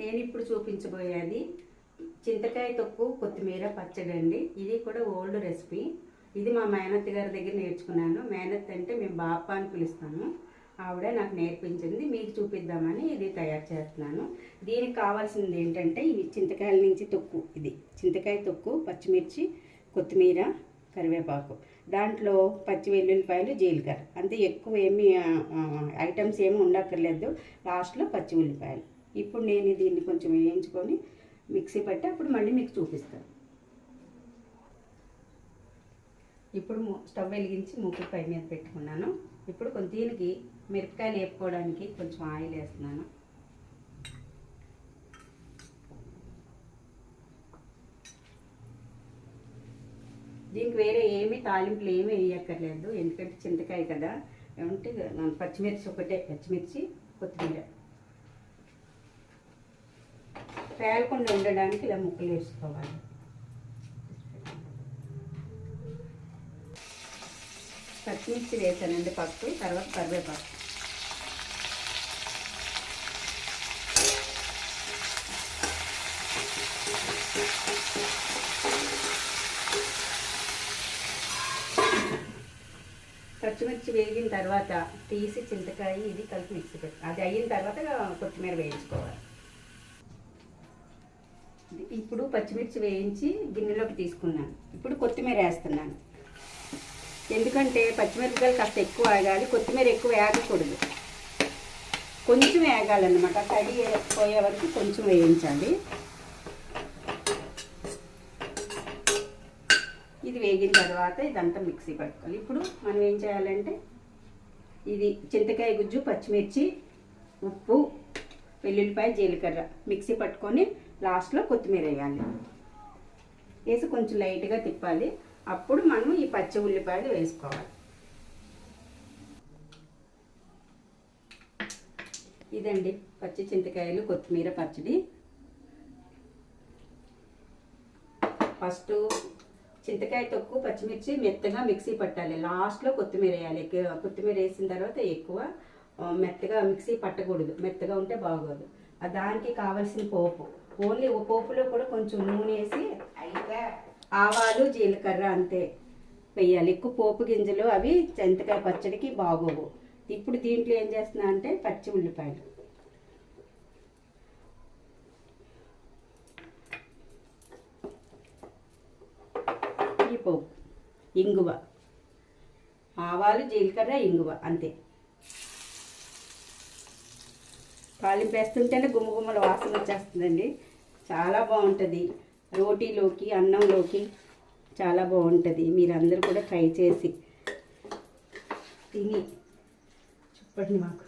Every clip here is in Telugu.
నేను ఇప్పుడు చూపించబోయేది చింతకాయ తొక్కు కొత్తిమీర పచ్చడి అండి ఇది కూడా ఓల్డ్ రెసిపీ. ఇది మా మేనత్ గారి దగ్గర నేర్చుకున్నాను. మేనత్ అంటే మేము బాప అని పిలుస్తాము. ఆవిడ నాకు నేర్పించింది. మీకు చూపిద్దామని ఇది తయారు చేస్తున్నాను. దీనికి కావాల్సింది ఏంటంటే ఇవి చింతకాయల నుంచి తొక్కు ఇది. చింతకాయ తొక్కు పచ్చిమిర్చి కొత్తిమీర కరివేపాకు. దాంట్లో పచ్చి వెల్లుల్లిపాయలు జీలకర్ర. అంతే ఎక్కువ ఏమి ఐటమ్స్ ఏమి ఉండక్కర్లేదు. లాస్ట్లో పచ్చి ఉల్లిపాయలు. ఇప్పుడు నేను దీన్ని కొంచెం వేయించుకొని మిక్సీ పట్టి అప్పుడు మళ్ళీ మీకు చూపిస్తాను. ఇప్పుడు స్టవ్ వెలిగించి మూకుడు పై మీద పెట్టుకున్నాను. ఇప్పుడు కొంచెం దీనికి మిరపకాయలు వేపుకోవడానికి కొంచెం ఆయిల్ వేస్తున్నాను. దీనికి వేరే ఏమీ తాలింపులు ఏమీ వేయక్కర్లేదు. ఎందుకంటే చింతకాయ కదా. ఏమంటే పచ్చిమిర్చి ఒకటే పచ్చిమిర్చి కొత్తిమీర. పేలకుండా ఉండడానికి ఇలా ముక్కలు వేసుకోవాలి. పచ్చిమిర్చి వేసానండి పప్పు తర్వాత కరివేపాకు. పచ్చిమిర్చి వేగిన తర్వాత తీసి చింతకాయ ఇది కలిపి మిక్సీ పెట్టి అది అయిన తర్వాత కొత్తిమీర వేయించుకోవాలి. ఇప్పుడు పచ్చిమిర్చి వేయించి గిన్నెలోకి తీసుకున్నాను. ఇప్పుడు కొత్తిమీర వేస్తున్నాను. ఎందుకంటే పచ్చిమిరపకాయలు కాస్త ఎక్కువ వేగాలి కొత్తిమీర ఎక్కువ వేగకూడదు కొంచెం వేగాలన్నమాట తడి పోయే వరకు కొంచెం వేయించాలి. ఇది వేగిన తర్వాత ఇదంతా మిక్సీ పట్టుకోవాలి. ఇప్పుడు మనం ఏం చేయాలంటే ఇది చింతకాయ గుజ్జు పచ్చిమిర్చి ఉప్పు వెల్లుల్లిపాయ జీలకర్ర మిక్సీ పట్టుకొని లాస్ట్లో కొత్తిమీర వేయాలి. వేసి కొంచెం లైట్గా తిప్పాలి. అప్పుడు మనం ఈ పచ్చి ఉల్లిపాయలు వేసుకోవాలి. ఇదండి పచ్చి చింతకాయలు కొత్తిమీర పచ్చడి. ఫస్ట్ చింతకాయ తొక్కు పచ్చిమిర్చి మెత్తగా మిక్సీ పట్టాలి. లాస్ట్లో కొత్తిమీర వేయాలి. కొత్తిమీర వేసిన తర్వాత ఎక్కువ మెత్తగా మిక్సీ పట్టకూడదు. మెత్తగా ఉంటే బాగోదు. దానికి కావాల్సిన పోపు. ఓన్లీ ఓ పోపులో కూడా కొంచెం నూనె వేసి ఆవాలు జీలకర్ర అంతే వేయాలి. ఎక్కువ పోపు గింజలు అవి చింతకాయ పచ్చడికి బాగోవు. ఇప్పుడు దీంట్లో ఏం చేస్తున్నా అంటే పచ్చి ఉల్లిపాయలు. ఈ పోపు. ఇంగువ. ఆవాలు జీలకర్ర ఇంగువ అంతే. తాలింపు వేస్తుంటేనే గుమ్మగుమ్మల వాసన వచ్చేస్తుందండి. చాలా బాగుంటుంది. రోటీలోకి అన్నంలోకి చాలా బాగుంటుంది. మీరందరూ కూడా ట్రై చేసి తిని చెప్పండి మాకు.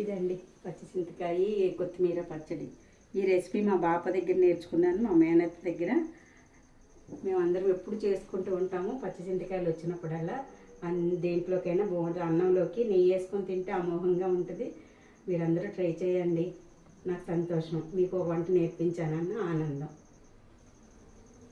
ఇదండి పచ్చి చింతకాయ కొత్తిమీర పచ్చడి. ఈ రెసిపీ మా బాప దగ్గర నేర్చుకున్నాను మా మేనత్త దగ్గర. మేమందరం ఎప్పుడు చేసుకుంటూ ఉంటాము పచ్చి చింతకాయలు వచ్చినప్పుడల్లా. దేంట్లోకైనా బాగుంటుంది. అన్నంలోకి నెయ్యి వేసుకొని తింటే అమోఘంగా ఉంటుంది. మీరందరూ ట్రై చేయండి. నాకు సంతోషం. మీకు వంట నేర్పించానన్న ఆనందం.